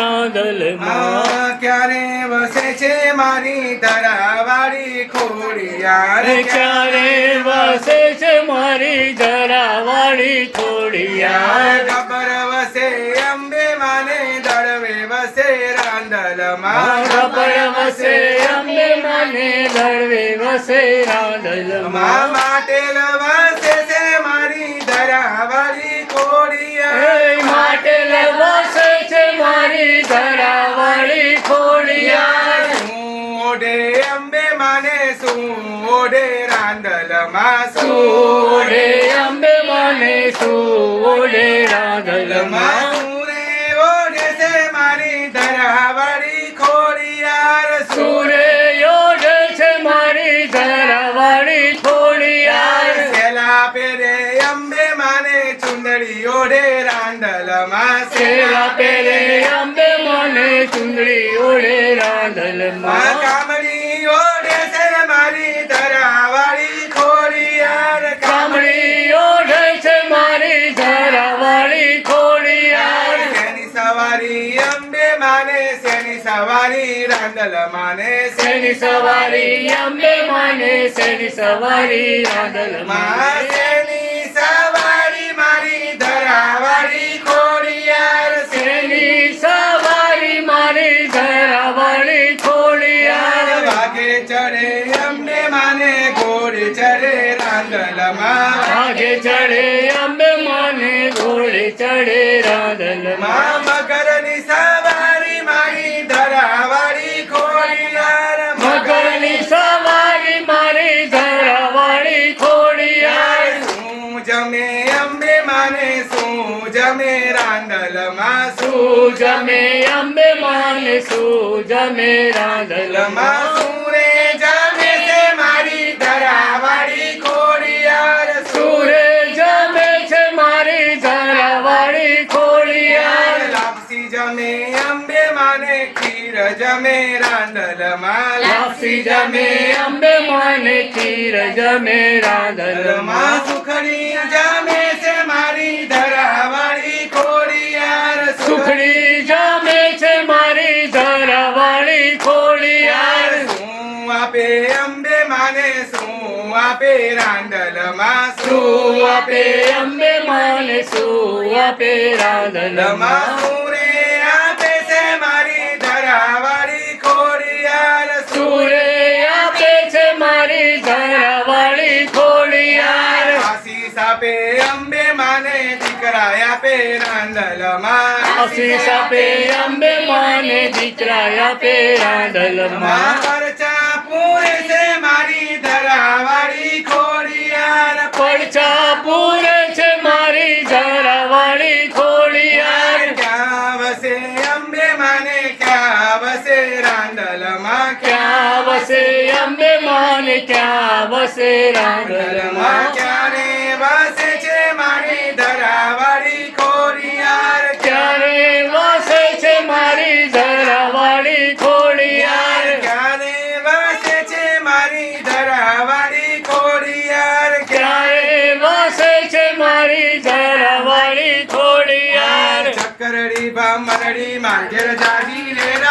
આ ક્યારે વસે છે મારી ધરાવાળી ખોડિયાર? ક્યારે વસે છે મારી જરાવાળી ખોડિયાર? ગબર વસે? અંબે માને દળવે વસે રાંધલમાં ખબર વસે? અંબે મને દળવે વસે રાંધલમાં માટેલ વસે ઓઢે રાંદલમાં શું સોડે અંબે મને સોડે રાંદલમાં સુરે ઓઢે છે મારી ધરાવાળી ખોડિયાર સુરે યોડે છે મારી જરાવાળી ખોડિયાર સેલા પેરે અંબે માને ચુંદડી ઓઢે રાંધલમાં સેલા પેરે અંબે મને ચુંદડી ઓળે મા સવારી રાંદલ માને શેની સવારી અંબે માને શેની સવારી રાંદલમાં માં શેની સવારી મારી ધરાવાળી ખોડિયાર શેની સવારી મારી જરાવાળી ખોડિયાર વાગે ચડે અંબે માને ઘોડે ચડે રાંદલમાં આગે ચડે અંબે માને ઘોડે ચડે રાંદલમાં માં મગરની સવારી मे रांदल माँ जमे अम्बे अंबे मान सूज में। रांदल माँ सूरे जमे से मारी धरावाड़ी खोड़ियार सूरे जमे से मारी धरावाड़ी खोड़ियार लापसी जमे अम्बे माने खीर जमे रांदल माँ। लापसी जमे अम्बे माने खीर जमे रांदल माँ। सुखड़ी जमे સુખડી જામે છે મારી ધરાવાળી ખોળી યાર. શું આપે અંબે માને શું આપે રાંદલમાં શું આપે અંબે માને શું આપે રાંડલમાં સુરે આપે છે મારી ધરાવાળી ખોડિયાર સુરે આપે છે મારી જરાવાળી યાર? આશીષ આપે દીકરા આપે રાંદલમાં આશીષ આપે અંબે માને દીકરા આપે રાંદલમાં પરચા પૂરે છે મારી ધરાવાળી ખોડિયાર પડછા પૂરે છે મારી જરાવાળી ખોડિયાર ક્યાં વસે અંબે માને ક્યાં વસે રાંદલમાં ક્યાં વસે અંબે માને ક્યાં વસે રાંદલમાં રાંદલમાં ક્યારે વસે મારી જરાવાળી ખોડિયાર ચકરડી ભમરડી માંજર જાજી રે રાન